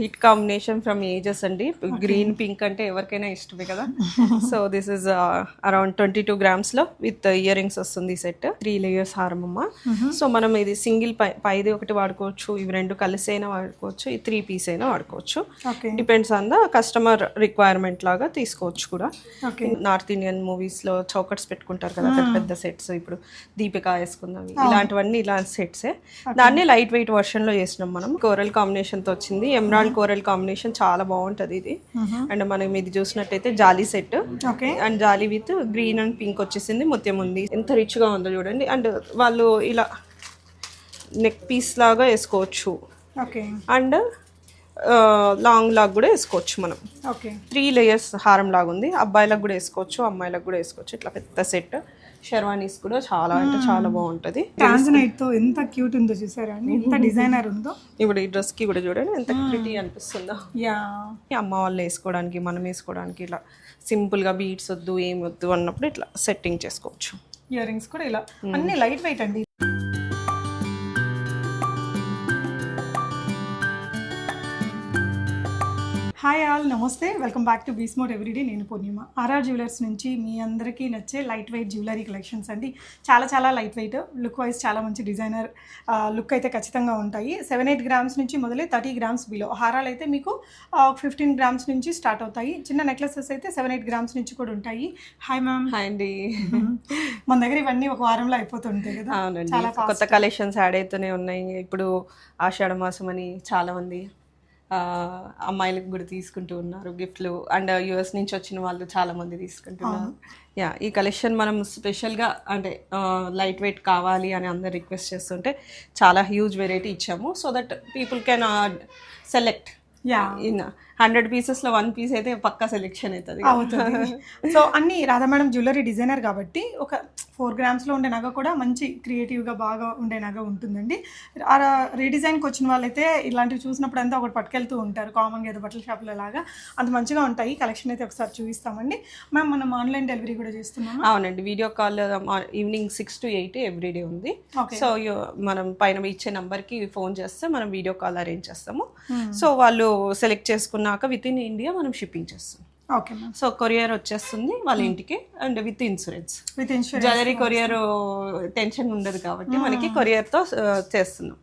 Hit combination from ages అండి. Green pink అంటే ఎవరికైనా ఇష్టమే కదా. So this is around twenty two గ్రామ్స్లో with ear rings వస్తుంది సెట్. త్రీ లేయర్స్ హారం అమ్మ సో మనం ఇది సింగిల్ పై పైది ఒకటి వాడుకోవచ్చు ఇవి రెండు కలిసి అయినా వాడుకోవచ్చు ఈ త్రీ పీస్ అయినా వాడుకోవచ్చు. Depends on the customer requirement లాగా తీసుకోవచ్చు కూడా. నార్త్ ఇండియన్ మూవీస్లో చౌకట్స్ పెట్టుకుంటారు కదా పెద్ద పెద్ద సెట్స్ ఇప్పుడు దీపిక వేసుకున్నవి ఇలాంటివన్నీ ఇలాంటి సెట్సే దాన్ని లైట్ వెయిట్ వర్షన్లో చేసినాం మనం. కోరల్ కాంబినేషన్తో వచ్చింది. ఎమరాల్డ్ కోరల్ కాంబినేషన్ చాలా బాగుంటది ఇది. అండ్ మనం ఇది చూసినట్టయితే జాలీ సెట్. ఓకే. అండ్ జాలీ విత్ గ్రీన్ అండ్ పింక్ వచ్చేసింది ముత్యం ఉంది. ఎంత రిచ్గా ఉందో చూడండి. అండ్ వాళ్ళు ఇలా నెక్ పీస్ లాగా వేసుకోవచ్చు. ఓకే. అండ్ లాంగ్ లాగ్ కూడా వేసుకోవచ్చు మనం. ఓకే. త్రీ లేయర్స్ హారం లాగా ఉంది. అబ్బాయిలకు కూడా వేసుకోవచ్చు అమ్మాయిలకు కూడా వేసుకోవచ్చు. ఇట్లా పెద్ద సెట్ షెర్వానీస్ కూడా చాలా అంటే చాలా బాగుంటది. తో ఎంత క్యూట్ ఉందో చూసారా? అండి? ఎంత డిజైనర్ ఉందో. ఇప్పుడు ఈ డ్రెస్కి కూడా చూడండి ఎంత ప్రిటీ అనిపిస్తుందో. యా ఈ అమ్మ వాళ్ళు వేసుకోవడానికి మనం వేసుకోవడానికి ఇలా సింపుల్గా బీట్స్ వద్దు ఏం వద్దు అన్నప్పుడు ఇట్లా సెట్టింగ్ చేసుకోవచ్చు. ఇయర్ రింగ్స్ కూడా ఇలా. అన్ని లైట్ వెయిట్ అండి. హాయ్ ఆల్ నమస్తే. వెల్కమ్ బ్యాక్ టు బీస్మోట్ ఎవ్రీడే నేను పూర్ణిమ. ఆర్ఆర్ జ్యువెలర్స్ నుంచి మీ అందరికీ నచ్చే లైట్ వెయిట్ జ్యువెలరీ కలెక్షన్స్ అండి. చాలా చాలా లైట్ వెయిట్ లుక్ వైజ్ చాలా మంచి డిజైనర్ లుక్ అయితే ఖచ్చితంగా ఉంటాయి. సెవెన్ ఎయిట్ గ్రామ్స్ నుంచి మొదలై థర్టీ గ్రామ్స్ బిలో హారాలు అయితే మీకు ఫిఫ్టీన్ గ్రామ్స్ నుంచి స్టార్ట్ అవుతాయి. చిన్న నెక్లెసెస్ అయితే సెవెన్ ఎయిట్ గ్రామ్స్ నుంచి కూడా ఉంటాయి. హాయ్ మ్యామ్ హాయ్ అండి. మన దగ్గర ఇవన్నీ ఒక వారంలో అయిపోతుంటాయి కదా. అవునండి. చాలా కొత్త కలెక్షన్స్ యాడ్ అవుతూనే ఉన్నాయి. ఇప్పుడు ఆషాఢ మాసం అని చాలా మంది అమ్మాయిలకు కూడా తీసుకుంటూ ఉన్నారు గిఫ్ట్లు. అండ్ యుఎస్ నుంచి వచ్చిన వాళ్ళు చాలా మంది తీసుకుంటున్నారు. యా ఈ కలెక్షన్ మనం స్పెషల్గా అంటే లైట్ వెయిట్ కావాలి అని అందరు రిక్వెస్ట్ చేస్తుంటే చాలా హ్యూజ్ వెరైటీ ఇచ్చాము. So that people can select yeah. In hundred పీసెస్లో one piece అయితే పక్కా సెలెక్షన్ అవుతుంది. అవుతుంది. సో అన్ని రాధా మేడం జ్యువెలరీ డిజైనర్ కాబట్టి ఒక ఫోర్ గ్రామ్స్లో ఉండే నగ కూడా మంచి క్రియేటివ్గా బాగా ఉండే నగ ఉంటుందండి. రీడిజైన్కి వచ్చిన వాళ్ళైతే ఇలాంటివి చూసినప్పుడు అంతా ఒకటి పట్టుకెళ్తూ ఉంటారు. కామన్గా ఏదో బట్టల షాపుల లాగా అంత మంచిగా ఉంటాయి. కలెక్షన్ అయితే ఒకసారి చూపిస్తామండి. మ్యామ్ మనం ఆన్లైన్ డెలివరీ కూడా చేస్తున్నాము? అవునండి. Video call evening six to eight everyday ఉంది. సో మనం పైన ఇచ్చే నంబర్కి ఫోన్ చేస్తే మనం వీడియో కాల్ అరేంజ్ చేస్తాము. సో వాళ్ళు సెలెక్ట్ చేసుకున్నాక విత్ ఇన్ ఇండియా మనం షిప్పింగ్ చేస్తాం. ఓకే మ్యామ్ సో కొరియర్ వచ్చేస్తుంది వాళ్ళ ఇంటికి and with insurance with insurance jewellery courier tension ఉండదు కాబట్టి మనకి కొరియర్తో చేస్తున్నాం.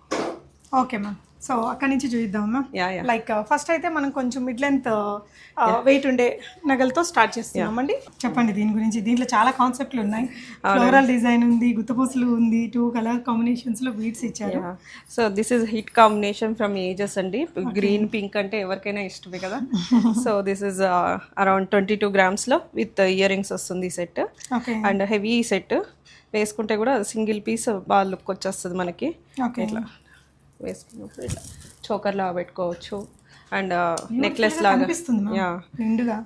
ఓకే మ్యామ్ సో అక్కడి నుంచి చూద్దాం లైక్ ఫస్ట్ అయితే మనం కొంచెం మిడ్ లెంత్ వెయిట్ ఉండే నగలతో స్టార్ట్ చేస్తున్నామండి చెప్పండి దీని గురించి. దీంట్లో చాలా కాన్సెప్ట్లు ఉన్నాయి. ఫ్లోరల్ డిజైన్ ఉంది గుత్తపూసలు ఉంది టూ కలర్ కాంబినేషన్స్లో బీడ్స్ ఇచ్చారు. So this is hit combination from ages అండి. గ్రీన్ పింక్ అంటే ఎవరికైనా ఇష్టమే కదా. So this is around twenty two గ్రామ్స్లో with ear rings వస్తుంది సెట్ అండ్ హెవీ సెట్ వేసుకుంటే కూడా సింగిల్ పీస్ బాగా లుక్ వచ్చేస్తుంది మనకి. ఓకే ఇట్లా. వేసుకున్నప్పుడు ఇట్లా చోకర్ లాగా పెట్టుకోవచ్చు. అండ్ నెక్లెస్ లాగా. మ్యామ్. యా నిండుగా.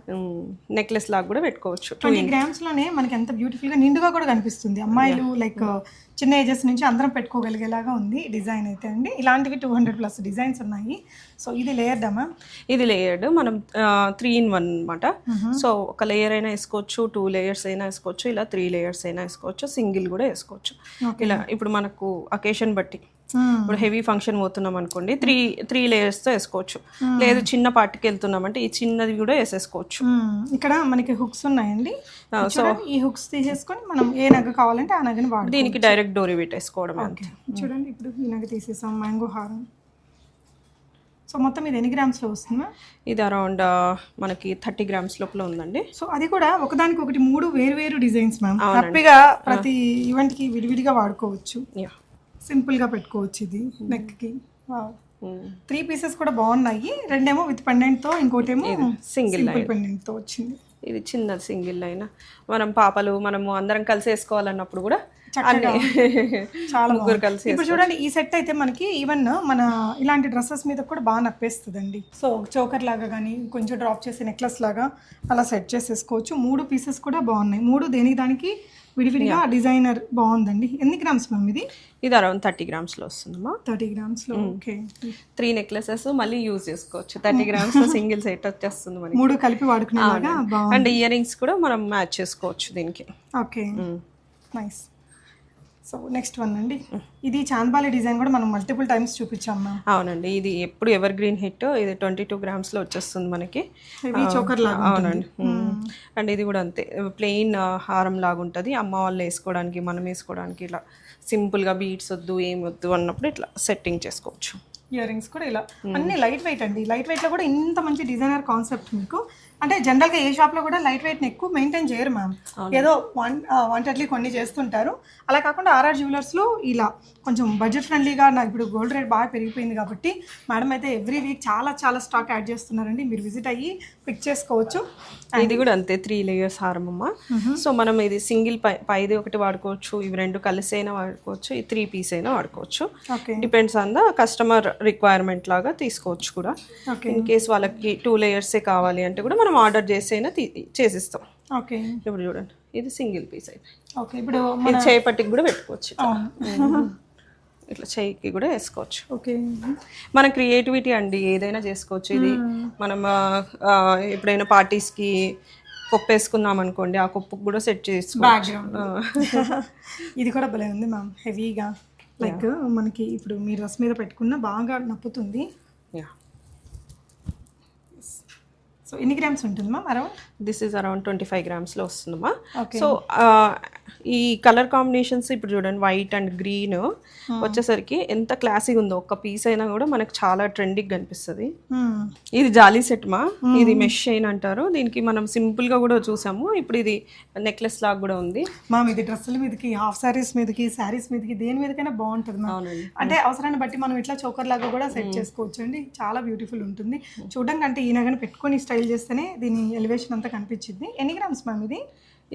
నెక్లెస్ లాగా కూడా పెట్టుకోవచ్చు. ట్వంటీ గ్రామ్స్లోనే మనకి ఎంత బ్యూటిఫుల్గా నిండుగా కూడా కనిపిస్తుంది. అమ్మాయిలు లైక్ చిన్న ఏజెస్ నుంచి అందరం పెట్టుకోగలిగేలాగా ఉంది డిజైన్ అయితే అండి. ఇలాంటివి టూ హండ్రెడ్ ప్లస్ డిజైన్స్ ఉన్నాయి. సో ఇది లేయర్ మ్యామ్? ఇది లేయర్డ్ మనం త్రీ ఇన్ వన్ అనమాట సో ఒక లేయర్ అయినా వేసుకోవచ్చు టూ లేయర్స్ అయినా వేసుకోవచ్చు ఇలా త్రీ లేయర్స్ అయినా వేసుకోవచ్చు సింగిల్ కూడా వేసుకోవచ్చు. ఇలా ఇప్పుడు మనకు అకేషన్ బట్టి. ఇప్పుడు హెవీ ఫంక్షన్ పోతున్నాం అనుకోండి త్రీ త్రీ లేయర్స్తో వేసుకోవచ్చు. లేదు చిన్న పార్టీకి వెళ్తున్నామంటే ఈ చిన్నది కూడా వేసేసుకోవచ్చు. ఇక్కడ మనకి హుక్స్ ఉన్నాయండి. చూడండి ఈ హుక్స్ తీసేసుకొని మనం ఏ నగ కావాలంటే ఆ నగని వాడు దీనికి డైరెక్ట్ డోరీ పెట్టేసుకోవడం చూడండి ఇప్పుడు ఈ నగ తీసేసాం మ్యాంగో హారం. సో మొత్తం ఇది ఎన్ని గ్రామ్స్లో వస్తుందా? ఇది అరౌండ్ మనకి థర్టీ గ్రామ్స్ లోపల ఉందండి. సో అది కూడా ఒకదానికి ఒకటి మూడు వేరు వేరు డిజైన్స్ మ్యామ్. హ్యాపీగా ప్రతి ఈవెంట్కి విడివిడిగా వాడుకోవచ్చు. యా. సింపుల్గా పెట్టుకోవచ్చు ఇది నెక్కి త్రీ పీసెస్ కూడా బాగున్నాయి. రెండేమో విత్ పెండెంట్తో ఇంకోటేమో సింగిల్ సింపుల్ పెండెంట్తో వచ్చింది. ఇది చిన్న సింగిల్ అయినా మనం పాపలు మనము అందరం కలిసి వేసుకోవాలన్నప్పుడు కూడా చాలా ముగ్గురు. కలిసి ఇప్పుడు చూడండి ఈ సెట్ అయితే మనకి ఈవెన్ మన ఇలాంటి డ్రెస్సెస్ మీద కూడా బాగా నప్పేస్తుందండి. సో చోకర్ లాగా కానీ కొంచెం డ్రాప్ చేసే నెక్లెస్ లాగా అలా సెట్ చేసేసుకోవచ్చు. మూడు పీసెస్ కూడా బాగున్నాయి. మూడు దేనికి దానికి విడివిడిగా డిజైనర్ బాగుందండి. ఎన్ని గ్రామ్స్ మ్యామ్ ఇది? ఇది అరౌండ్ థర్టీ గ్రామ్స్లో వస్తుందమ్మా. థర్టీ గ్రామ్స్లో ఓకే. త్రీ నెక్లెసెస్ మళ్ళీ యూజ్ చేసుకోవచ్చు. థర్టీ గ్రామ్స్ సింగిల్ సెట్ వచ్చేస్తుంది మనకి. మూడు కలిపి బాగుంది. అండ్ ఇయర్ రింగ్స్ కూడా మనం మ్యాచ్ చేసుకోవచ్చు దీనికి. Okay. Nice. So next one అండి. ఇది చాంద్బాలి డిజైన్ కూడా మనం మల్టిపుల్ టైమ్స్ చూపించాం మ్యామ్ అవునండి. ఇది ఎప్పుడు ఎవర్ గ్రీన్ హిట్ ఇది ట్వంటీ టూ గ్రామ్స్లో వచ్చేస్తుంది మనకి. హెవీ చోకర్ లాగా అవునండి. అండ్ ఇది కూడా అంతే. ప్లెయిన్ హారం లాగా ఉంటుంది. అమ్మ వాళ్ళు వేసుకోవడానికి మనం వేసుకోవడానికి ఇలా సింపుల్గా బీట్స్ వద్దు ఏం వద్దు అన్నప్పుడు ఇట్లా సెట్టింగ్ చేసుకోవచ్చు. ఇయర్ రింగ్స్ కూడా ఇలా. అన్ని లైట్ వెయిట్ అండి. లైట్ వెయిట్లో కూడా ఇంత మంచి డిజైనర్ కాన్సెప్ట్ మీకు. అంటే జనరల్గా ఏ షాప్లో కూడా లైట్ వెయిట్ని ఎక్కువ మెయింటైన్ చేయరు మ్యామ్ ఏదో వన్ వాంటెడ్లీ కొన్ని చేస్తుంటారు. అలా కాకుండా ఆర్ఆర్ జ్యువెలర్స్లో ఇలా కొంచెం బడ్జెట్ ఫ్రెండ్లీగా నాకు ఇప్పుడు గోల్డ్ రేట్ బాగా పెరిగిపోయింది కాబట్టి మేడం అయితే ఎవ్రీ వీక్ చాలా చాలా స్టాక్ యాడ్ చేస్తున్నారండి. మీరు విజిట్ అయ్యి పిక్ చేసుకోవచ్చు. ఇది కూడా అంతే త్రీ లేయర్స్ హారం అమ్మ సో మనం ఇది సింగిల్ పై పైది ఒకటి వాడుకోవచ్చు ఇవి రెండు కలిసి అయినా వాడుకోవచ్చు ఈ త్రీ పీస్ అయినా వాడుకోవచ్చు. Depends on the customer requirement లాగా తీసుకోవచ్చు కూడా. ఇన్ కేస్ వాళ్ళకి టూ లేయర్సే కావాలి అంటే కూడా మనం ఆర్డర్ చేసి అయినా తీ- చేసిస్తాం. ఓకే. ఇప్పుడు చూడండి ఇది సింగిల్ పీస్ అయిపోయి ఓకే ఇప్పుడు ఇది చేయి పట్టికి కూడా పెట్టుకోవచ్చు ఇట్లా. చేయికి కూడా వేసుకోవచ్చు. ఓకే. మన క్రియేటివిటీ అండి ఏదైనా చేసుకోవచ్చు. ఇది మనం ఎప్పుడైనా పార్టీస్కి కొప్పు వేసుకున్నాం అనుకోండి ఆ కొప్పుకు కూడా సెట్ చేసుకోవచ్చు. ఇది కూడా భలే ఉంది మ్యామ్ హెవీగా. లైక్ మనకి ఇప్పుడు మీ డ్రెస్ మీద పెట్టుకున్న బాగా నప్పుతుంది యా సో ఎన్ని గ్రామ్స్ ఉంటుంది ma'am around this is around twenty five గ్రామ్స్లో వస్తుందమ్మా. సో ఈ కలర్ కాంబినేషన్స్ ఇప్పుడు చూడండి వైట్ అండ్ గ్రీన్ వచ్చేసరికి ఎంత క్లాసిక్ ఉందో ఒక్క పీస్ అయినా కూడా మనకు చాలా ట్రెండింగ్ కనిపిస్తుంది. ఇది జాలీ సెట్ మా. ఇది మెష్ చైన్ అంటారు. దీనికి మనం సింపుల్గా కూడా చూసాము. ఇప్పుడు ఇది నెక్లెస్ లాగా కూడా ఉంది. మ్యామ్ ఇది డ్రెస్సుల మీదకి హాఫ్ సారీస్ మీదకి శారీస్ మీదకి దేని మీదకైనా బాగుంటుంది అంటే అవసరాన్ని బట్టి మనం ఇట్లా చోకర్ లాగా కూడా సెట్ చేసుకోవచ్చు అండి చాలా బ్యూటిఫుల్ ఉంటుంది. చూడడానికి అంటే ఈ నగను పెట్టుకొని స్టైల్ చేస్తేనే దీని ఎలివేషన్ అంతా కనిపించింది. ఎన్ని గ్రామ్స్ మ్యామ్ ఇది?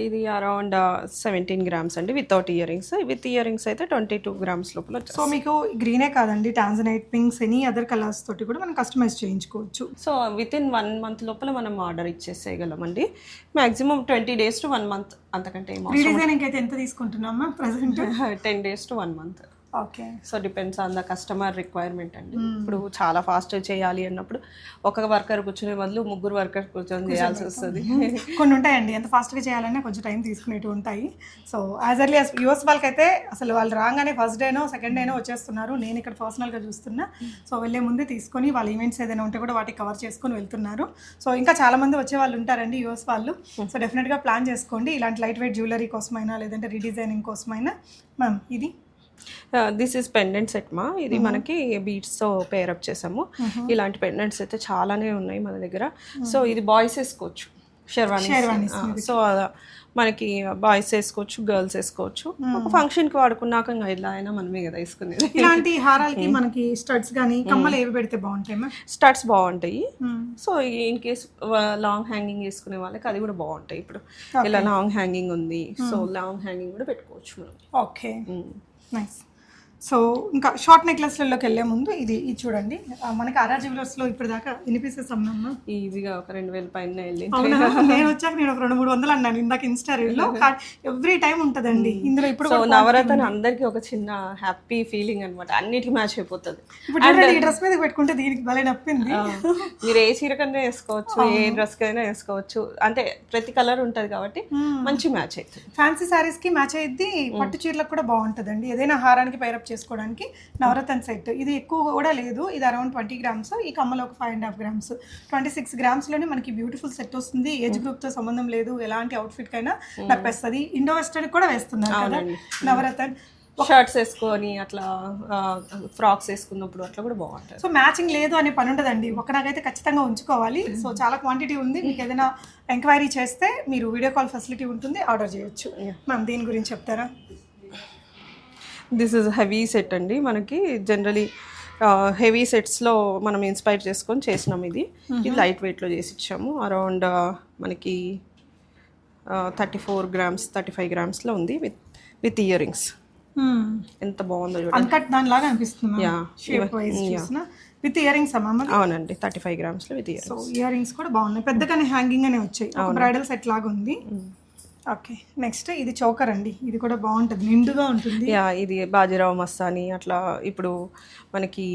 ఇది అరౌండ్ సెవెంటీన్ గ్రామ్స్ అండి without earrings with ear rings అయితే ట్వంటీ టూ గ్రామ్స్ లోపల. సో మీకు గ్రీనే కాదండి tanzanite pinks any other colours తోటి కూడా మనం కస్టమైజ్ చేయించుకోవచ్చు. So within one month లోపల మనం order ఇచ్చేసేయగలమండి. Maximum twenty days to one month అంతకంటే ఏమో రీడిజైనింగ్ అయితే ఎంత తీసుకుంటున్నాం ma'am present ten days to one month okay. So depends on the customer requirement అండి. ఇప్పుడు చాలా ఫాస్ట్ చేయాలి అన్నప్పుడు ఒక వర్కర్ కూర్చునే బదులు ముగ్గురు వర్కర్ కూర్చొని చేయాల్సి వస్తుంది. కొన్ని ఉంటాయండి. ఎంత ఫాస్ట్గా చేయాలన్నా కొంచెం టైం తీసుకునేవి ఉంటాయి. So as early as US వాళ్ళకైతే అసలు వాళ్ళు రాగానే ఫస్ట్ డేనో సెకండ్ డేనో వచ్చేస్తున్నారు. నేను ఇక్కడ పర్సనల్గా చూస్తున్నా. సో వెళ్ళే ముందే తీసుకొని వాళ్ళ ఈవెంట్స్ ఏదైనా ఉంటే కూడా వాటికి కవర్ చేసుకొని వెళ్తున్నారు. సో ఇంకా చాలా మంది వచ్చే వాళ్ళు ఉంటారండి యూఎస్ వాళ్ళు. సో డెఫినెట్గా ప్లాన్ చేసుకోండి. ఇలాంటి లైట్ వెయిట్ జ్యువెలరీ కోసమైనా లేదంటే రీడిజైనింగ్ కోసమైనా. మ్యామ్ ఇది. దిస్ ఇస్ పెండెంట్ సెట్ మా. ఇది మనకి beads తో పేరప్ చేసాము. ఇలాంటి పెండెంట్స్ అయితే చాలానే ఉన్నాయి మన దగ్గర. సో ఇది బాయ్స్ వేసుకోవచ్చు. షెర్వానీ సో మనకి బాయ్స్ వేసుకోవచ్చు గర్ల్స్ వేసుకోవచ్చు. ఒక ఫంక్షన్కి వాడుకున్నాక ఇంకా ఇలా అయినా మనమే కదా వేసుకునేది. ఇలాంటి హారాలకి మనకి స్టడ్స్ కానీ కమ్మలు ఏవి పెడితే బాగుంటాయి స్టడ్స్ బాగుంటాయి. So in case long hanging వేసుకునే వాళ్ళకి అది కూడా బాగుంటాయి ఇప్పుడు. ఇలా లాంగ్ హ్యాంగింగ్ ఉంది. సో లాంగ్ హ్యాంగింగ్ కూడా పెట్టుకోవచ్చు మనం. Okay Nice. సో ఇంకా షార్ట్ నెక్లెస్లలోకి వెళ్ళే ముందు ఇది ఇది చూడండి. మనకి ఆర్ఆర్ జ్యువెలర్స్లో ఇప్పుడు దాకా ఎన్ని పీసెస్ అమ్మా ఈజీగా ఒక రెండు వేల పైన వెళ్ళి అవునా? నేను వచ్చాక నేను ఒక రెండు మూడు వందలు అన్నాను ఇందాక ఇన్స్టా రీల్లో ఎవ్రీ టైం ఉంటుందండి. ఇందులో ఇప్పుడు సో నవరత్న అందరికి ఒక చిన్న హ్యాపీ ఫీలింగ్ అన్నమాట. అన్నిటికీ మ్యాచ్ అయిపోతుంది. ఇప్పుడు ఈ డ్రెస్ మీద పెట్టుకుంటే దీనికి భలే నప్పింది. మీరు ఏ చీర కన్నా వేసుకోవచ్చు ఏ డ్రెస్ కైనా వేసుకోవచ్చు. అంటే ప్రతి కలర్ ఉంటది కాబట్టి మంచి మ్యాచ్ అవుతుంది ఫ్యాన్సీ శారీస్కి మ్యాచ్ అయ్యిద్ది పట్టు చీరలకు కూడా బాగుంటుందండి. ఏదైనా హారానికి పైరప్ చేసుకోవడానికి నవరత్న సెట్. ఇది ఎక్కువ కూడా లేదు. ఇది అరౌండ్ ట్వంటీ గ్రామ్స్. ఈ కమ్మలో ఒక five and half grams. Twenty six గ్రామ్స్లోనే మనకి బ్యూటిఫుల్ సెట్ వస్తుంది. ఏజ్ గ్రూప్తో సంబంధం లేదు. ఎలాంటి అవుట్ఫిట్ కైనా నప్పేస్తుంది ఇండో వెస్టర్న్ కూడా వేస్తున్నారు కదా. నవరత్న. షర్ట్స్ వేసుకొని అట్లా ఫ్రాక్స్ వేసుకున్నప్పుడు అట్లా కూడా బాగుంటుంది. సో మ్యాచింగ్ లేదు అనే పని ఉండదండి. ఒక నాకైతే ఖచ్చితంగా ఉంచుకోవాలి. సో చాలా క్వాంటిటీ ఉంది. మీకు ఏదైనా ఎంక్వైరీ చేస్తే మీరు వీడియో కాల్ ఫెసిలిటీ ఉంటుంది. ఆర్డర్ చేయొచ్చు. మ్యామ్ దీని గురించి చెప్తారా? దిస్ ఇస్ హెవీ సెట్ అండి మనకి. జనరలీ హెవీ సెట్స్లో మనం ఇన్స్పైర్ చేసుకొని చేసినాం ఇది. ఇది లైట్ వెయిట్లో చేసి ఇచ్చాము. అరౌండ్ మనకి thirty four grams thirty five గ్రామ్స్లో ఉంది విత్ విత్ ఇయర్ రింగ్స్ ఎంత బాగుందో చూడండి. అనిపిస్తుంది విత్ ఇయర్ రింగ్స్ అవునండి థర్టీ ఫైవ్ గ్రామ్స్లో with ear so ear rings కూడా బాగున్నాయి. పెద్దగానే హ్యాంగింగ్ అనే వచ్చాయి. బ్రైడల్ సెట్ లాగా ఉంది. ఓకే నెక్స్ట్ ఇది చోకర్ అండి. ఇది కూడా బాగుంటుంది నిండుగా ఉంటుంది. యా ఇది బాజీరావు మస్తాని అట్లా ఇప్పుడు మనకి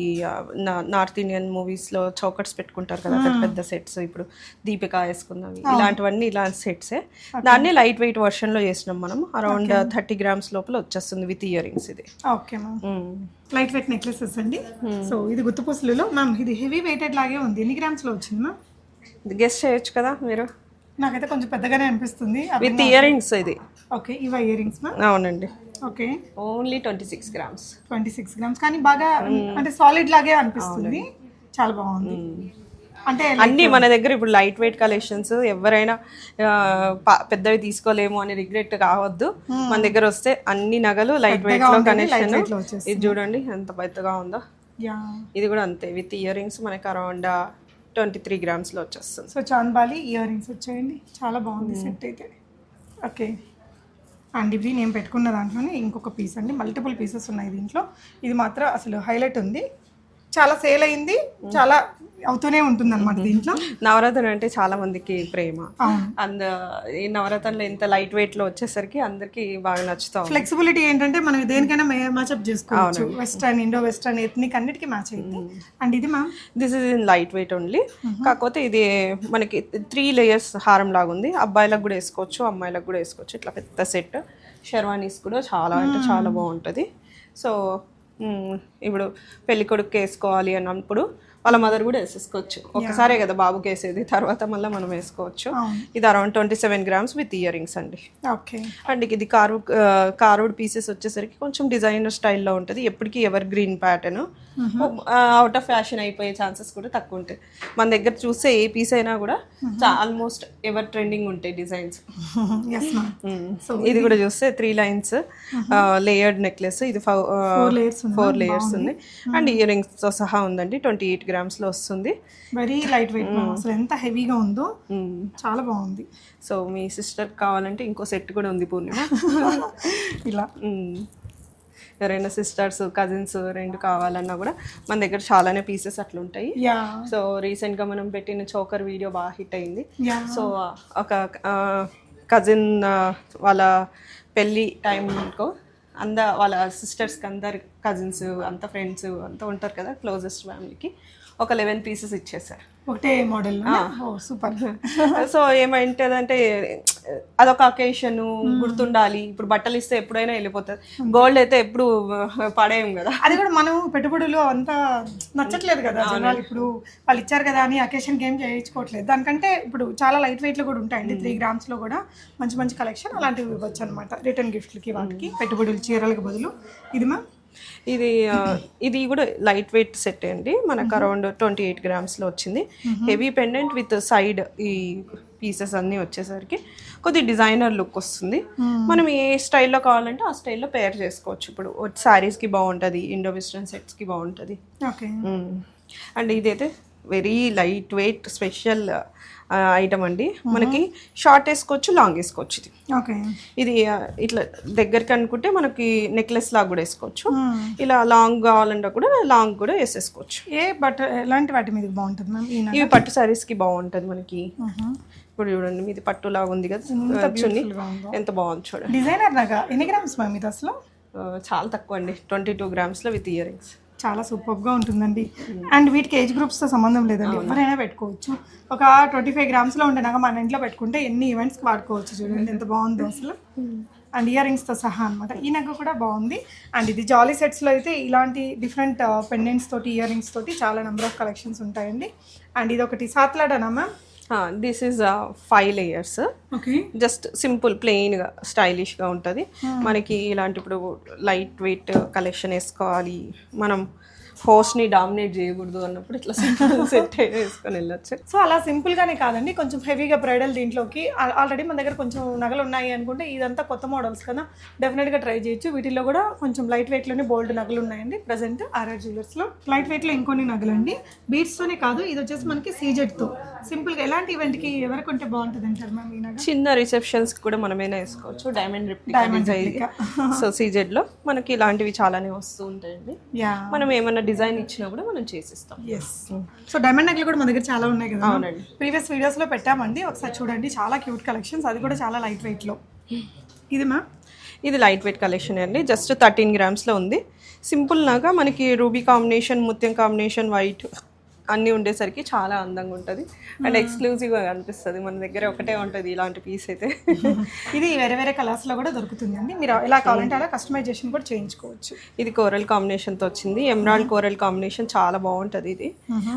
నార్త్ ఇండియన్ మూవీస్లో చౌకట్స్ పెట్టుకుంటారు కదా పెద్ద పెద్ద సెట్స్ ఇప్పుడు. దీపిక వేసుకున్నవి ఇలాంటివన్నీ ఇలాంటి సెట్సే దాన్ని లైట్ వెయిట్ వర్షన్లో చేసినాం మనం అరౌండ్ థర్టీ గ్రామ్స్ లోపల వచ్చేస్తుంది విత్ ఇయర్ రింగ్స్ ఇది. Okay ma'am. Light weight necklaces అండి. సో ఇది గుత్తుపూసలులో మ్యామ్ ఇది హెవీ వెయిటెడ్ లాగే ఉంది. ఎన్ని గ్రామ్స్లో వచ్చింది మ్యామ్? గెస్ట్ చేయొచ్చు కదా మీరు. నాకైతే కొంచెం పెద్దగానే అనిపిస్తుంది. విత్ ఇయర్ రింగ్స్ ఇది. ఓకే ఇవి ఇయర్ రింగ్స్ అవునండి. Okay. Only twenty six grams twenty six grams కానీ బాగా అంటే సాలిడ్ లాగే అనిపిస్తుంది. చాలా బాగుంది. అంటే అన్నీ మన దగ్గర ఇప్పుడు లైట్ వెయిట్ కలెక్షన్స్ ఎవరైనా పెద్దవి తీసుకోలేము అని రిగ్రెట్ కావద్దు. మన దగ్గర వస్తే అన్ని నగలు లైట్ వెయిట్లో కనెక్షన్. ఇది చూడండి ఎంత పెద్దగా ఉందో. ఇది కూడా అంతే. విత్ ఇయర్ రింగ్స్ మనకి అరౌండ్ ట్వంటీ త్రీ గ్రామ్స్లో వచ్చేస్తుంది. సో చాన్బాలి ఇయర్ రింగ్స్ వచ్చాయండి. చాలా బాగుంది సెట్ అయితే. ఓకే. అండ్ ఇవి నేను పెట్టుకున్న దాంట్లోనే ఇంకొక పీస్ అండి. మల్టిపుల్ పీసెస్ ఉన్నాయి దీంట్లో. ఇది మాత్రం అసలు హైలైట్ ఉంది. చాలా సేల్ అయింది చాలా అవుతూనే ఉంటుంది అనమాట దీంట్లో. నవరత్న అంటే చాలా మందికి ప్రేమ. అండ్ ఈ నవరత్నలో ఇంత లైట్ వెయిట్లో వచ్చేసరికి అందరికి బాగా నచ్చుతా ఫ్లెక్సిబిలిటీ ఏంటంటే మనం దేనికైనా మ్యాచ్అప్ చేసుకోవచ్చు. వెస్టర్న్ ఇండో వెస్టర్న్ ఎథ్నిక్ అన్నిటికీ మ్యాచ్ అయింది. అండ్ ఇది ma'am this is in light weight only కాకపోతే ఇది మనకి త్రీ లేయర్స్ హారం లాగా ఉంది. అబ్బాయిలకు కూడా వేసుకోవచ్చు అమ్మాయిలకు కూడా వేసుకోవచ్చు. ఇట్లా పెద్ద సెట్ షెర్వానీస్ కూడా చాలా అంటే చాలా బాగుంటుంది. సో మ్, ఇప్పుడు పెళ్ళికొడుకు వేసుకోవాలి అన్నప్పుడు వాళ్ళ మదర్ కూడా వేసేసుకోవచ్చు. ఒకసారే కదా బాబుకి వేసేది తర్వాత మళ్ళీ మనం వేసుకోవచ్చు. ఇది around twenty seven grams with earrings అండి. ఓకే. అండ్ ఇది కారు కార్వుడ్ పీసెస్ వచ్చేసరికి కొంచెం డిజైనర్ స్టైల్లో ఉంటుంది. ఎప్పటికీ evergreen pattern. Out of fashion అయిపోయే ఛాన్సెస్ కూడా తక్కువ ఉంటాయి. మన దగ్గర చూస్తే ఏ పీస్ అయినా కూడా ఆల్మోస్ట్ ఎవర్ ట్రెండింగ్ ఉంటాయి డిజైన్స్. ఇది కూడా చూస్తే త్రీ లైన్స్ లేయర్డ్ నెక్లెస్ ఇది ఫోర్ లేయర్స్ ఉంది ఫోర్ లేయర్స్ ఉంది. అండ్ ఇయర్ రింగ్స్తో సహా ఉందండి. ట్వంటీ ఎయిట్ గ్రామ్స్లో వస్తుంది. వెరీ లైట్ వెయిట్ అసలు ఎంత హెవీగా ఉందో చాలా బాగుంది. సో మీ సిస్టర్ కావాలంటే ఇంకో సెట్ కూడా ఉంది పూర్ణిమ. ఇలా. మ్మ్. ఎవరైనా సిస్టర్స్ కజిన్స్ రెండు కావాలన్నా కూడా మన దగ్గర చాలానే పీసెస్ అట్లా ఉంటాయి. సో రీసెంట్గా మనం పెట్టిన చోకర్ వీడియో బాగా హిట్ అయింది. సో ఒక కజిన్ వాళ్ళ పెళ్ళి టైంకో అంద వాళ్ళ సిస్టర్స్కి అందరు కజిన్స్ అంత ఫ్రెండ్స్ అంతా ఉంటారు కదా క్లోజెస్ట్ ఫ్యామిలీకి ఒక లెవెన్ పీసెస్ ఇచ్చేసారు ఒకటే మోడల్ సూపర్. సో ఏమంటదంటే అదొక అకేషన్ గుర్తుండాలి. ఇప్పుడు బట్టలు ఇస్తే ఎప్పుడైనా వెళ్ళిపోతుంది గోల్డ్ అయితే ఎప్పుడు పడేయం కదా. అది కూడా మనం పెట్టుబడులు అంతా నచ్చట్లేదు కదా జనాలు. ఇప్పుడు వాళ్ళు ఇచ్చారు కదా అని అకేషన్ గేమ్ చేయించుకోవట్లేదు. దానికంటే ఇప్పుడు చాలా లైట్ వెయిట్లో కూడా ఉంటాయండి. త్రీ గ్రామ్స్లో కూడా మంచి మంచి కలెక్షన్ అలాంటివి ఇవ్వచ్చు అనమాట రిటర్న్ గిఫ్ట్లకి వాటికి. పెట్టుబడులు చీరలకు బదులు. ఇది మ్యామ్ ఇది ఇది కూడా లైట్ వెయిట్ సెట్ అండి. మనకు అరౌండ్ ట్వంటీ ఎయిట్ గ్రామ్స్లో వచ్చింది. హెవీ పెండెంట్ విత్ సైడ్ ఈ పీసెస్ అన్నీ వచ్చేసరికి కొద్ది డిజైనర్ లుక్ వస్తుంది. మనం ఏ స్టైల్లో కావాలంటే ఆ స్టైల్లో పేర్ చేసుకోవచ్చు. ఇప్పుడు శారీస్కి బాగుంటుంది ఇండో వెస్ట్రన్ సెట్స్కి బాగుంటుంది. ఓకే. అండ్ ఇదైతే very light weight special item అండి. మనకి షార్ట్ వేసుకోవచ్చు లాంగ్ వేసుకోవచ్చు ఇది. ఓకే. ఇది ఇట్లా దగ్గరికి అనుకుంటే మనకి నెక్లెస్ లాగా కూడా వేసుకోవచ్చు. ఇలా లాంగ్ కావాలంటే కూడా లాంగ్ కూడా వేసేసుకోవచ్చు. ఏ బట్ ఎలాంటి వాటి మీద బాగుంటుంది మ్యామ్? ఇవి పట్టు sarees కి బాగుంటుంది మనకి. ఇప్పుడు చూడండి మీది పట్టు లాగా ఉంది కదా. ఎంత బాగుంది చూడండి. డిజైనర్ నగ ఎన్ని గ్రామ్స్ మ్యామ్ ఇది అసలు? చాలా తక్కువ అండి. ట్వంటీ టూ గ్రామ్స్లో విత్ ఇయర్ రింగ్స్ చాలా సూపర్గా ఉంటుందండి. అండ్ వీటికి ఏజ్ గ్రూప్స్తో సంబంధం లేదండి. ఎవరైనా పెట్టుకోవచ్చు. ఒక ట్వంటీ ఫైవ్ గ్రామ్స్లో ఉండే నగ మన ఇంట్లో పెట్టుకుంటే ఎన్ని ఈవెంట్స్కి వాడుకోవచ్చు చూడండి ఎంత బాగుందో అసలు. అండ్ ఇయర్ రింగ్స్తో సహా అనమాట ఈ నగ కూడా బాగుంది. అండ్ ఇది జాలీ సెట్స్లో అయితే ఇలాంటి డిఫరెంట్ పెండెంట్స్ తోటి ఇయర్ రింగ్స్ తోటి చాలా నెంబర్ ఆఫ్ కలెక్షన్స్ ఉంటాయండి. అండ్ ఇది ఒకటి సాత్లాడనా ma'am? This is five layers okay just simple ప్లెయిన్గా స్టైలిష్గా ఉంటుంది. మనకి ఇలాంటి ఇప్పుడు లైట్ వెయిట్ కలెక్షన్ వేసుకోవాలి. మనం హోస్ట్ని డామినేట్ చేయకూడదు అన్నప్పుడు ఇట్లా సింపుల్ సెట్ వేసుకొని వెళ్ళొచ్చు. సో అలా సింపుల్గానే కాదండి. కొంచెం హెవీగా బ్రైడల్ దీంట్లోకి ఆల్రెడీ మన దగ్గర కొంచెం నగలు ఉన్నాయి అనుకుంటే ఇదంతా కొత్త మోడల్స్ కదా. డెఫినెట్గా ట్రై చేయొచ్చు. వీటిల్లో కూడా కొంచెం లైట్ వెయిట్లోనే బోల్డ్ నగలు ఉన్నాయండి. ప్రజెంట్ ఆర్ఆర్ జ్యువెలర్స్లో లైట్ వెయిట్లో ఇంకొన్ని నగలు అండి బీట్స్తోనే కాదు ఇది వచ్చేసి మనకి సీజెడ్తో సింపుల్గా ఎలాంటి ఈవెంట్కి ఎవరికి ఉంటే బాగుంటుంది అంటారు మ్యామ్ చిన్న రిసెప్షన్స్కి కూడా మనమైనా వేసుకోవచ్చు. డైమండ్ రిప్లికా డిజైన్ సో సీజెడ్లో మనకి ఇలాంటివి చాలానే వస్తూ ఉంటాయండి. మనం ఏమన్నా డిజైన్ ఇచ్చినా కూడా మనం చేసిస్తాం. ఎస్ సో డైమండ్ నగలు కూడా మన దగ్గర చాలా ఉన్నాయి కదా అవునండి. ప్రీవియస్ వీడియోస్లో పెట్టామండి. ఒకసారి చూడండి. చాలా క్యూట్ కలెక్షన్స్ అది కూడా చాలా లైట్ వెయిట్లో ఇది మ్యామ్ ఇది లైట్ వెయిట్ కలెక్షన్ అండి జస్ట్ థర్టీన్ గ్రామ్స్లో ఉంది. సింపుల్ లాగా మనకి రూబీ కాంబినేషన్ ముత్యం కాంబినేషన్ వైట్ అన్నీ ఉండేసరికి చాలా అందంగా ఉంటుంది. అండ్ ఎక్స్క్లూజివ్గా అనిపిస్తుంది మన దగ్గర ఒకటే ఉంటుంది ఇలాంటి పీస్ అయితే. ఇది వేరే వేరే కలర్స్లో కూడా దొరుకుతుందండి మీరు ఎలా కావాలంటే అలా కస్టమైజేషన్ కూడా చేయించుకోవచ్చు. ఇది కోరల్ కాంబినేషన్తో వచ్చింది. ఎమరాల్డ్ కోరల్ కాంబినేషన్ చాలా బాగుంటుంది ఇది.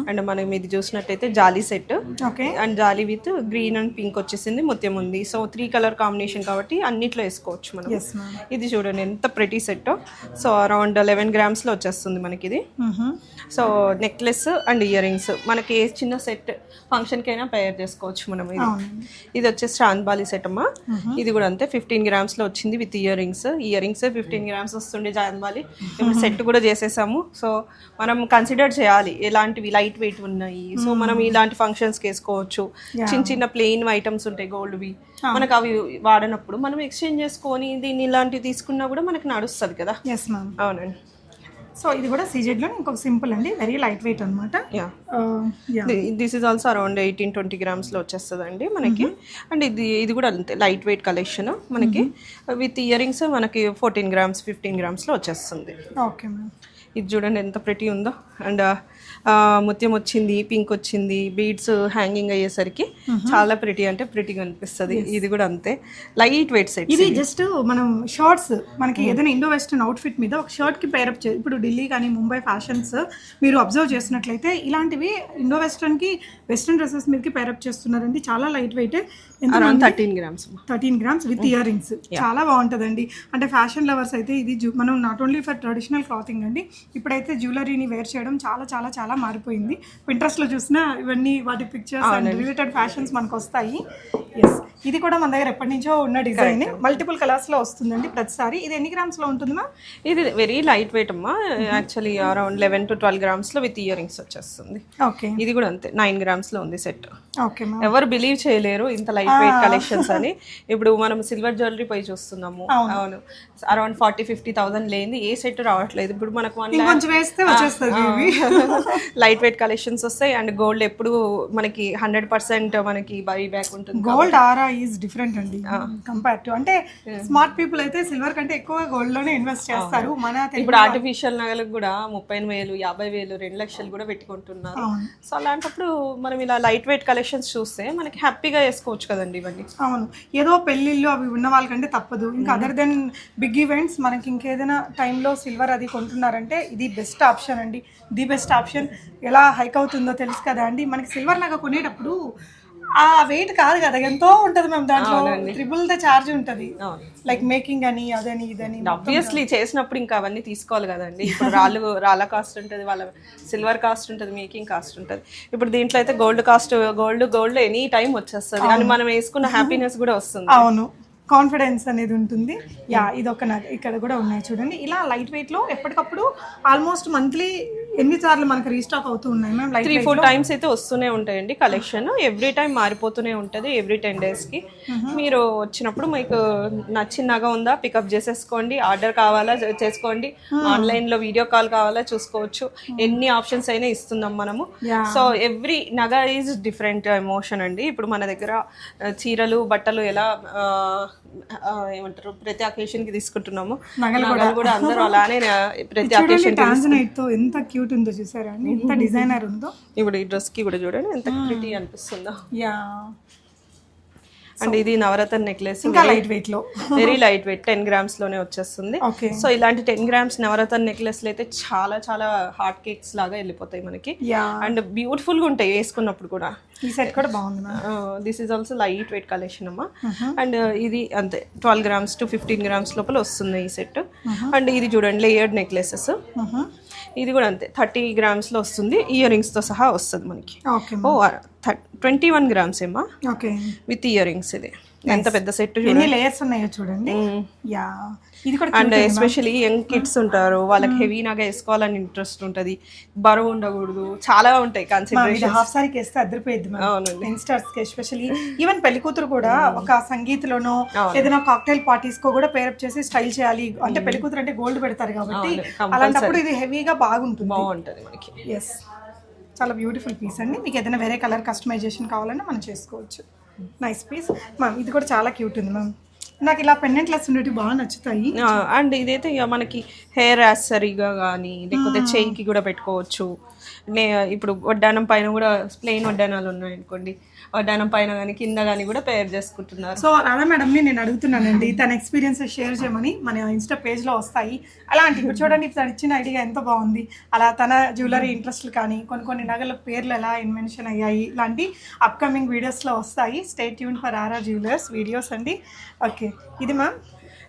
అండ్ మనం ఇది చూసినట్టయితే జాలీ సెట్ ఓకే అండ్ జాలీ విత్ గ్రీన్ అండ్ పింక్ వచ్చేసింది ముత్యం ఉంది. సో త్రీ కలర్ కాంబినేషన్ కాబట్టి అన్నిట్లో వేసుకోవచ్చు మనం. ఇది చూడండి ఎంత pretty set so around eleven గ్రామ్స్లో వచ్చేస్తుంది మనకి ఇది so necklace and earrings మనకి ఏ చిన్న సెట్ ఫంక్షన్కి అయినా పేర్ చేసుకోవచ్చు మనం ఇది. ఇది వచ్చేసి చాంద్బాలి సెట్ అమ్మా. ఇది కూడా అంతే ఫిఫ్టీన్ గ్రామ్స్లో వచ్చింది with earrings earrings fifteen grams వస్తుండే చాంద్బాలి ఇప్పుడు సెట్ కూడా చేసేసాము. సో మనం కన్సిడర్ చేయాలి ఎలాంటివి లైట్ వెయిట్ ఉన్నాయి. సో మనం ఇలాంటి ఫంక్షన్స్కి వేసుకోవచ్చు. చిన్న చిన్న ప్లెయిన్ ఐటమ్స్ ఉంటాయి గోల్డ్వి మనకు అవి వాడనప్పుడు మనం ఎక్స్చేంజ్ చేసుకొని దీన్ని ఇలాంటివి తీసుకున్నా కూడా మనకి నడుస్తుంది కదా. అవునండి. సో ఇది కూడా CZ లో ఇంకొక సింపుల్ అండి వెరీ లైట్ వెయిట్ అనమాట this is also around eighteen twenty గ్రామ్స్లో వచ్చేస్తుందండి మనకి. అండ్ ఇది ఇది కూడా అంతే లైట్ వెయిట్ కలెక్షన్ మనకి. విత్ ఇయర్ రింగ్స్ మనకి ఫోర్టీన్ గ్రామ్స్ ఫిఫ్టీన్ గ్రామ్స్లో వచ్చేస్తుంది. ఓకే మ్యామ్ ఇది చూడండి ఎంత ప్రెటీ ఉందో. అండ్ ముత్యం వచ్చింది పింక్ వచ్చింది బీడ్స్ హ్యాంగింగ్ అయ్యేసరికి చాలా ప్రెటీ అంటే ప్రెటీగా అనిపిస్తుంది. ఇది కూడా అంతే. లైట్ వెయిట్ సెట్ ఇది జస్ట్ మనం షార్ట్స్ మనకి ఏదైనా ఇండో వెస్టర్న్ అవుట్ఫిట్ మీద ఒక షర్ట్కి పేరప్ ఇప్పుడు ఢిల్లీ కానీ ముంబై ఫ్యాషన్స్ మీరు అబ్జర్వ్ చేసినట్లయితే ఇలాంటివి ఇండో వెస్టర్న్కి వెస్టర్న్ డ్రెస్సెస్ మీదకి పేరప్ చేస్తున్నారండి. చాలా light weight around thirteen grams thirteen grams with ear rings చాలా బాగుంటుందండి. అంటే ఫ్యాషన్ లవర్స్ అయితే ఇది మనం not only for traditional clothing అండి ఇప్పుడైతే జ్యువెలరీని వేర్ చేయడం చాలా చాలా చాలా మారిపోయింది. Pinterest లో చూసినా ఇవన్నీ వాటి పిక్చర్స్ అండ్ రిలేటెడ్ ఫ్యాషన్స్ మనకు వస్తాయి ఎస్ ఇది కూడా మన దగ్గర ఎప్పటి నుంచో ఉన్న డిజైన్ మల్టిపుల్ కలర్స్లో వస్తుందండి ప్రతిసారి. ఇది ఎన్ని గ్రామ్స్లో ఉంటుంది మ్యామ్ ఇది వెరీ లైట్ వెయిట్ అమ్మా actually around eleven to twelve గ్రామ్స్లో with ear rings వచ్చేస్తుంది. ఓకే ఇది కూడా అంతే. నైన్ గ్రామ్స్లో ఉంది సెట్ ఓకే ఎవరు బిలీవ్ చేయలేరు. ఇంత లైట్ వెయిట్ కలెక్షన్స్ అని. ఇప్పుడు మనం సిల్వర్ జ్యువెలరీ పై చూస్తున్నాము. అవును. అరౌండ్ ఫార్టీ ఫిఫ్టీ థౌసండ్ లేని ఏ సెట్ రావట్లేదు. ఇప్పుడు మనకు లైట్ వెయిట్ కలెక్షన్స్ వస్తాయి అండ్ గోల్డ్ ఎప్పుడు మనకి హండ్రెడ్ పర్సెంట్ మనకి బై బ్యాక్ ఉంటుంది గోల్డ్ ఆరా ఈజ్ డిఫరెంట్ అండి. కంపేర్ టు అంటే స్మార్ట్ పీపుల్ అయితే సిల్వర్ కంటే ఎక్కువ గోల్డ్లోనే ఇన్వెస్ట్ చేస్తారు. మన ఇప్పుడు ఆర్టిఫిషియల్ నగలకు కూడా ముప్పై వేలు యాభై వేలు రెండు లక్షలు కూడా పెట్టుకుంటున్నారు. సో అలాంటప్పుడు మనం ఇలా లైట్ వెయిట్ కలెక్షన్స్ చూస్తే మనకి హ్యాపీగా వేసుకోవచ్చు కదండి ఇవన్నీ? అవును. ఏదో పెళ్ళిళ్ళు అవి ఉన్న వాళ్ళకంటే తప్పదు. ఇంకా అదర్ దెన్ బిగ్ ఈవెంట్స్ మనకి ఇంకేదైనా టైంలో సిల్వర్ అది కొంటున్నారంటే ఇది బెస్ట్ ఆప్షన్ అండి. ది బెస్ట్ ఆప్షన్ ఎలా హైక్ అవుతుందో తెలుసు కదా అండి. మనకి సిల్వర్ నగ కొనేటప్పుడు ఆ వెయిట్ కాదు కదా ఎంతో ఉంటుంది మేము దాంట్లో. ట్రిపుల్ ద ఛార్జ్ ఉంటుంది. లైక్ మేకింగ్ అని అదని ఇదని ఆబ్వియస్లీ చేసినప్పుడు ఇంకా అవన్నీ తీసుకోవాలి కదండి. ఇప్పుడు రాళ్ళు రాళ్ళ కాస్ట్ ఉంటుంది వాళ్ళ సిల్వర్ కాస్ట్ ఉంటుంది మేకింగ్ కాస్ట్ ఉంటుంది. ఇప్పుడు దీంట్లో అయితే gold cost gold gold any time వచ్చేస్తుంది. అని మనం వేసుకున్న హ్యాపీనెస్ కూడా వస్తుంది. అవును. కాన్ఫిడెన్స్ అనేది ఉంటుంది. యా ఇది ఒక నగ ఇక్కడ కూడా ఉన్నాయి చూడండి. ఇలా లైట్ వెయిట్లో ఎప్పటికప్పుడు ఆల్మోస్ట్ మంత్లీ ఎన్ని సార్లు మనకి రీస్టాక్ అవుతూ ఉన్నాయి మ్యామ్? త్రీ ఫోర్ టైమ్స్ అయితే వస్తూనే ఉంటాయండి కలెక్షన్ ఎవ్రీ టైం మారిపోతూనే ఉంటుంది ఎవ్రీ టెన్కి. మీరు వచ్చినప్పుడు మీకు నచ్చినగా ఉందా? పికప్ చేసేసుకోండి. ఆర్డర్ కావాలా? చేసుకోండి. ఆన్లైన్లో వీడియో కాల్ కావాలా? చూసుకోవచ్చు. ఎన్ని ఆప్షన్స్ అయినా ఇస్తున్నాం మనము. సో ఎవ్రీ నగ ఈజ్ డిఫరెంట్ ఎమోషన్ అండి. ఇప్పుడు మన దగ్గర చీరలు బట్టలు ఎలా ఏమంటారు? ప్రతి అకేషన్కి తీసుకుంటున్నాము. నగలు కూడా. అందరూ అలానే ప్రతి అకేషన్ ఎంత క్యూట్ ఉందో చూసారా అండి? ఎంత డిజైనర్ ఉందో. ఇప్పుడు ఈ డ్రెస్కి కూడా చూడండి ఎంత ప్రిటీ అనిపిస్తుందో. యా. అండ్ ఇది నవరత్న నెక్లెస్ ఇంకా లైట్ వెయిట్లో. వెరీ లైట్ వెయిట్ టెన్ గ్రామ్స్లోనే వచ్చేస్తుంది. సో ఇలాంటి టెన్ గ్రామ్స్ నవరత్న నెక్లెస్లు అయితే చాలా చాలా హాట్ కేక్స్ లాగా వెళ్ళిపోతాయి మనకి. అండ్ బ్యూటిఫుల్గా ఉంటాయి వేసుకున్నప్పుడు కూడా. ఈ సెట్ కూడా బాగుంది this is also light weight collection అమ్మా. అండ్ ఇది అంతే twelve grams to fifteen grams లోపల వస్తుంది ఈ సెట్ అండ్ ఇది చూడండి లేయర్డ్ నెక్లెసెస్ ఇది కూడా అంతే. థర్టీ గ్రామ్స్లో వస్తుంది. ఇయర్ రింగ్స్తో సహా వస్తుంది మనకి. Okay oh twenty one grams ఏమా ఓకే. విత్ ఇయర్ రింగ్స్ ఇది. ఎంత పెద్ద సెట్ ఎన్ని లేయర్స్ ఉన్నాయో చూడండి. Yeah. And especially young kids ఉంటారు. వాళ్ళకి హెవీ నాగా వేసుకోవాలని ఇంట్రెస్ట్ ఉంటది. బరువు ఉండకూడదు. చాలా ఉంటాయి కన్సిడరేషన్ హాఫ్ సారీకి వేస్తే అదిరిపోయింది అవునండి. యంగ్స్టర్స్కి ఎస్పెషల్లీ ఈవెన్ పెళ్ళి కూతురు కూడా ఒక సంగీత్లోనో ఏదైనా కాక్టైల్ పార్టీస్ కో కూడా పేరప్ చేసి స్టైల్ చేయాలి. అంటే పెళ్ళి కూతురు అంటే గోల్డ్ పెడతారు కాబట్టి అలాంటప్పుడు ఇది హెవీగా బాగుంటుంది. బాగుంటది మనకి. ఎస్ చాలా బ్యూటిఫుల్ పీస్ అండి. మీకు ఏదైనా వేరే కలర్ కస్టమైజేషన్ కావాలన్నా మనం చేసుకోవచ్చు. నైస్ పీస్ మ్యామ్ ఇది కూడా చాలా క్యూట్ ఉంది మ్యామ్ నాకు ఇలా పెండెంట్లెస్ ఉండేవి బాగా నచ్చుతాయి. అండ్ ఇదైతే ఇక మనకి హెయిర్ యాక్సరీగా కానీ లేకపోతే చెయ్యికి కూడా పెట్టుకోవచ్చు. నే ఇప్పుడు వడ్డానం పైన కూడా ప్లెయిన్ వడ్డానాలు ఉన్నాయి అనుకోండి వడ్డానం పైన కానీ కింద కానీ కూడా పేర్ చేసుకుంటున్నారు. సో రాధా మేడంని నేను అడుగుతున్నానండి. తన ఎక్స్పీరియన్స్ షేర్ చేయమని మన ఇన్స్టా పేజ్లో వస్తాయి. అలాంటి ఇప్పుడు చూడండి తను ఇచ్చిన ఐడియా ఎంత బాగుంది. అలా తన జ్యువెలరీ ఇంట్రెస్ట్లు కానీ కొన్ని కొన్ని నగల పేర్లు ఎలా ఇన్వెన్షన్ అయ్యాయి ఇలాంటి అప్కమింగ్ వీడియోస్లో వస్తాయి. Stay tuned for RR jewellers videos అండి. ఓకే ఇది మ్యామ్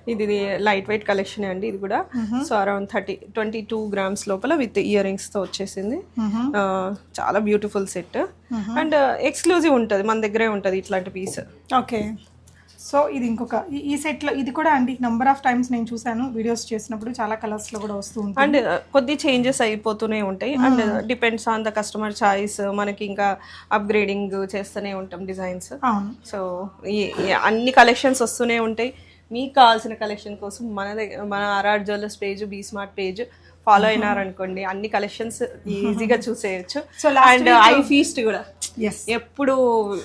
ఇది లైట్ వెయిట్ కలెక్షన్ అండి ఇది కూడా. So around thirty twenty two grams లోపల విత్ ఇయర్ రింగ్స్తో వచ్చేసింది. చాలా బ్యూటిఫుల్ సెట్ అండ్ ఎక్స్క్లూజివ్ ఉంటుంది మన దగ్గరే ఉంటుంది ఇట్లాంటి పీస్ ఓకే. సో ఇది ఇంకొక ఈ- ఈ సెట్లో ఇది కూడా అండి నెంబర్ ఆఫ్ టైమ్స్ నేను చూశాను వీడియోస్ చేసినప్పుడు చాలా కలర్స్లో కూడా వస్తూ ఉంటుంది. అండ్ కొద్ది చేంజెస్ అయిపోతూనే ఉంటాయి. And depends on the customer choice మనకి ఇంకా అప్గ్రేడింగ్ చేస్తూనే ఉంటాం డిజైన్స్ అవును. సో అన్ని కలెక్షన్స్ వస్తూనే ఉంటాయి. మీకు కావాల్సిన కలెక్షన్ కోసం మన దగ్గర మన RR jewellers page be smart page follow అయినారనుకోండి అన్ని కలెక్షన్స్ ఈజీగా చూసేయచ్చు. అండ్ ఐ ఫీస్ట్ కూడా. ఎప్పుడు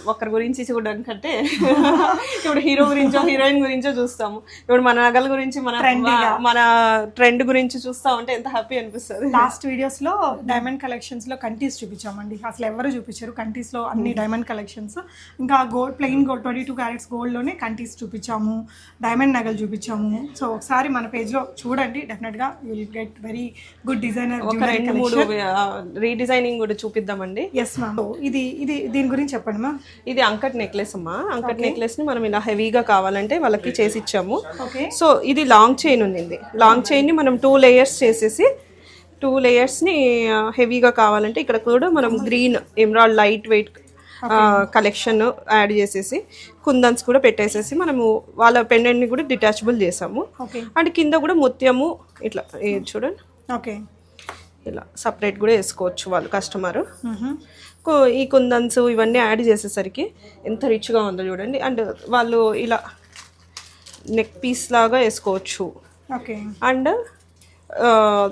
ఒకరి గురించి చూడడం కంటే ఇప్పుడు హీరో గురించో హీరోయిన్ గురించో చూస్తాము. ఇప్పుడు మన నగల గురించి మన మన ట్రెండ్ గురించి చూస్తా ఉంటే ఎంత హ్యాపీ అనిపిస్తుంది. లాస్ట్ వీడియోస్లో డైమండ్ కలెక్షన్స్లో కంటీస్ చూపించామండి. అసలు ఎవరు చూపించారు కంటీస్లో అన్ని డైమండ్ కలెక్షన్స్ ఇంకా gold plain gold twenty two carats గోల్డ్లోనే కంటీస్ చూపించాము. డైమండ్ నగలు చూపించాము. సో ఒకసారి మన పేజ్లో చూడండి. డెఫినెట్గా will get very good designer ఒక రెండు మూడు రీడిజైనింగ్ కూడా చూపిద్దామండి. ఎస్ మ్యామ్ ఇది ఇది దీని గురించి చెప్పండి మ్యామ్ ఇది అంకట్ నెక్లెస్ అమ్మా. అంకట్ నెక్లెస్ని మనం ఇలా హెవీగా కావాలంటే వాళ్ళకి చేసి ఇచ్చాము. ఓకే సో ఇది లాంగ్ చైన్ ఉంది లాంగ్ చైన్ని మనం టూ లేయర్స్ చేసేసి టూ లేయర్స్ని హెవీగా కావాలంటే ఇక్కడ కూడా మనం green emerald light weight collection add చేసేసి కుందన్స్ కూడా పెట్టేసేసి మనము వాళ్ళ పెండెంట్ని కూడా డిటాచబుల్ చేసాము. ఓకే అండ్ కింద కూడా ముత్యము ఇట్లా చూడండి. ఓకే. ఇలా సపరేట్ కూడా వేసుకోవచ్చు వాళ్ళు కస్టమర్. ఈ కుందన్స్ ఇవన్నీ యాడ్ చేసేసరికి ఎంత రిచ్గా ఉందో చూడండి. అండ్ వాళ్ళు ఇలా నెక్ పీస్ లాగా వేసుకోవచ్చు. ఓకే. అండ్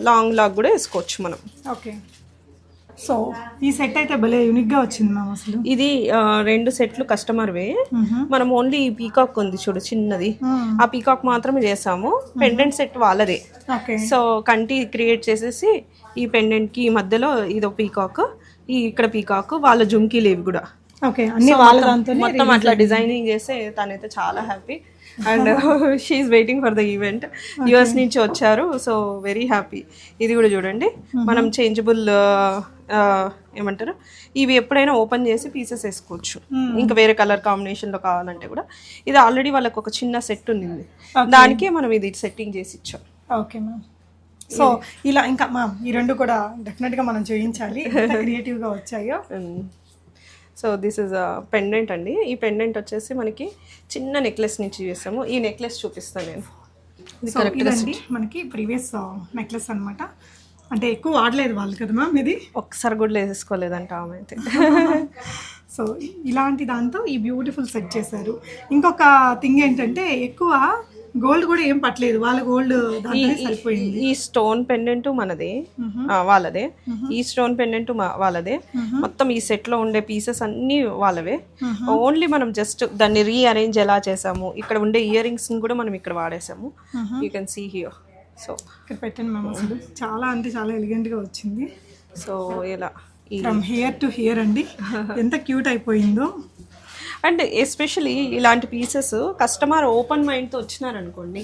లాంగ్ లాగ్ కూడా వేసుకోవచ్చు మనం. ఓకే. సో ఈ సెట్ అయితే భలే యూనిక్గా వచ్చింది మ్యామ్ అసలు. ఇది రెండు సెట్లు కస్టమర్వే మనం ఓన్లీ ఈ పీకాక్ ఉంది చూడు చిన్నది. ఆ పీకాక్ మాత్రమే చేసాము పెండెంట్ సెట్ వాళ్ళదే. సో కంటి క్రియేట్ చేసేసి ఈ పెండెంట్కి మధ్యలో ఇదో పీకాక్ ఈ ఇక్కడ పీకాక్ వాళ్ళ జుమ్కీలు ఇవి కూడా. ఓకే అన్ని వాళ్ళ దాంతో మొత్తం అట్లా డిజైనింగ్ చేస్తే తనైతే చాలా happy and she waiting for the event US నుంచి వచ్చారు సో వెరీ హ్యాపీ ఇది కూడా చూడండి. మనం చేంజబుల్ ఏమంటారు? ఇవి ఎప్పుడైనా ఓపెన్ చేసి పీసెస్ వేసుకోవచ్చు. ఇంకా వేరే కలర్ కాంబినేషన్లో కావాలంటే కూడా. ఇది ఆల్రెడీ వాళ్ళకి ఒక చిన్న సెట్ ఉంది దానికే మనం ఇది సెట్టింగ్ చేసి ఇచ్చాం. Okay ma'am. సో ఇలా ఇంకా మ్యామ్ ఈ రెండు కూడా డెఫినెట్గా మనం చూపించాలి క్రియేటివ్గా వచ్చాయో. సో దిస్ ఇస్ పెండెంట్ అండి. ఈ పెండెంట్ వచ్చేసి మనకి చిన్న నెక్లెస్ నుంచి చేసాము ఈ నెక్లెస్ చూపిస్తాను నేను. ఇది మనకి ప్రీవియస్ నెక్లెస్ అన్నమాట. అంటే ఎక్కువ వాడలేదు వాళ్ళు కదా మ్యామ్ ఇది? ఒక్కసారి కూడా వేసేసుకోలేదంట ఆమె అయితే. సో ఇలాంటి దాంతో ఈ బ్యూటిఫుల్ సెట్ చేశారు. ఇంకొక థింగ్ ఏంటంటే ఎక్కువ గోల్డ్ కూడా ఏం పట్టలేదు. వాళ్ళ గోల్డ్ సరిపోయింది. ఈ స్టోన్ పెండెంట్ మనదే. వాళ్ళదే. ఈ స్టోన్ పెండెంట్ వాళ్ళదే. మొత్తం ఈ సెట్లో ఉండే పీసెస్ అన్ని వాళ్ళవే. ఓన్లీ మనం జస్ట్ దాన్ని రీఅరేంజ్ ఎలా చేసాము ఇక్కడ ఉండే ఇయర్ రింగ్స్ కూడా మనం ఇక్కడ వాడేసాము. You can see here so ఇక్కడ పెట్టండి మ్యామ్ అసలు చాలా అంటే చాలా ఎలిగెంట్గా వచ్చింది. సో ఇలా ఈ ఫ్రమ్ హియర్ టు హియర్ అండి. ఎంత క్యూట్ అయిపోయిందో. అండ్ ఎస్పెషలీ ఇలాంటి పీసెస్ కస్టమర్ ఓపెన్ మైండ్తో వచ్చినారనుకోండి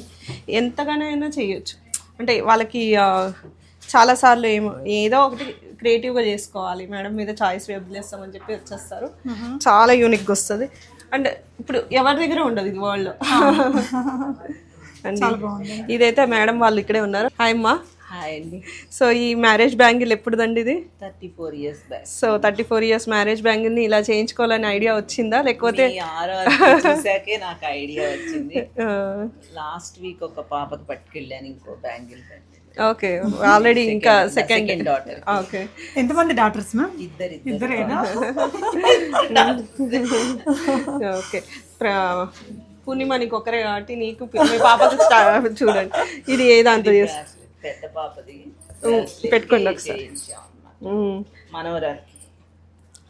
ఎంతగానైనా చేయొచ్చు. అంటే వాళ్ళకి చాలాసార్లు ఏమో ఏదో ఒకటి క్రియేటివ్గా చేసుకోవాలి. మేడం మీద చాయిస్ వదిలేస్తామని చెప్పి వచ్చేస్తారు. చాలా యూనిక్గా వస్తుంది. అండ్ ఇప్పుడు ఎవరి దగ్గర ఉండదు ఇది వరల్డ్ అండి ఇదైతే మేడం వాళ్ళు ఇక్కడే ఉన్నారు. హాయ్ అమ్మా. హాయ్ అండి. సో ఈ మ్యారేజ్ బ్యాంగిల్ ఎప్పుడుదండి ఇది? Thirty four years back so thirty four years marriage బ్యాంగిల్ని ఇలా చేయించుకోవాలని ఐడియా వచ్చిందా? లేకపోతే ఈ ఆర్ఆర్ చూసాకే నాకు ఐడియా వచ్చింది. లాస్ట్ వీక్ ఒక పాపకు పట్టుకెళ్ళాను ఇంకో బ్యాంగిల్ ఓకే ఆల్రెడీ ఇంకా సెకండ్ డాటర్ ఓకే ఎంతమంది డాక్టర్స్ మ్యామ్ ఇద్దరు ఇద్దరేనా? ఓకే పూర్ణిమ నీకు ఒకరే కాబట్టి నీకు మీ పాపకు చూడండి. ఇది ఏ దాంతో చేస్తా పెద్ద పాపది. పెట్టుకోండి ఒకసారి. మనవరాలకి.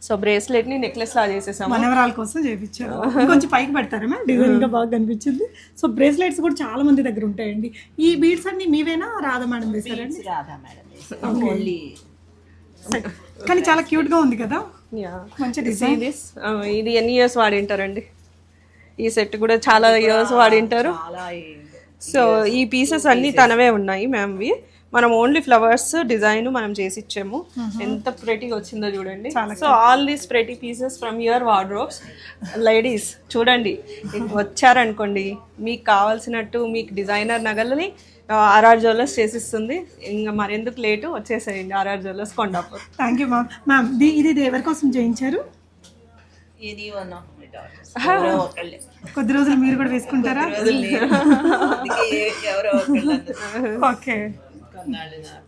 సో బ్రేస్లెట్ని నెక్లెస్ లా చేసేసాము. మనవరాల కోసం చేయించారు కొంచెం పైకి పెడతారా మ్యామ్ డిజైన్ ఇంకా బాగా కనిపించింది సో బ్రేస్లెట్స్ కూడా చాలా మంది దగ్గర ఉంటాయండి. ఈ బీడ్స్ అన్ని మీవేనా? రాధా మేడం వేసారండి రాధా మేడం ఓన్లీ కానీ చాలా క్యూట్గా ఉంది కదా? యా. మంచి డిజైన్. ఇది ఎన్ని ఇయర్స్ వాడింటారండి? ఈ సెట్ కూడా చాలా ఇయర్స్ వాడింటారు. సో ఈ పీసెస్ అన్ని తనవే ఉన్నాయి మ్యామ్వి మనం ఓన్లీ ఫ్లవర్స్ డిజైన్ మనం చేసి ఇచ్చాము. ఎంత ప్రెటీగా వచ్చిందో చూడండి. So all these pretty pieces from your wardrobes ladies చూడండి. వచ్చారనుకోండి మీకు కావాల్సినట్టు మీకు డిజైనర్ నగలని ఆర్ఆర్ జ్యువెలర్స్ చేసిస్తుంది. ఇంకా మరెందుకు లేటు వచ్చేసేయండి RR jewellers Kondapur. Thank you ma'am ma'am ఇది ఇది ఎవరి కోసం చేయించారు వన్ డాటర్స్ ఎవరో ఒకళ్ళే. కొద్ది రోజులు మీరు కూడా వేసుకుంటారా? రోజులు లేరు అందుకే ఏ- ఎవరో ఒకళ్ళు అన్నారు. ఓకే. కొన్నాళ్ళు నాకు.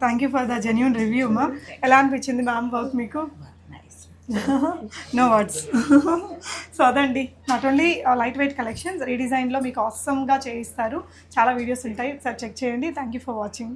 Thank you for the genuine review ma'am ఎలా అనిపించింది మ్యామ్ వర్క్ మీకు? నైస్ నో వర్డ్స్ సో అదండి not only light weight collections రీడిజైన్లో మీకు అవసరంగా చేయిస్తారు. చాలా వీడియోస్ ఉంటాయి. సార్ చెక్ చేయండి. Thank you for watching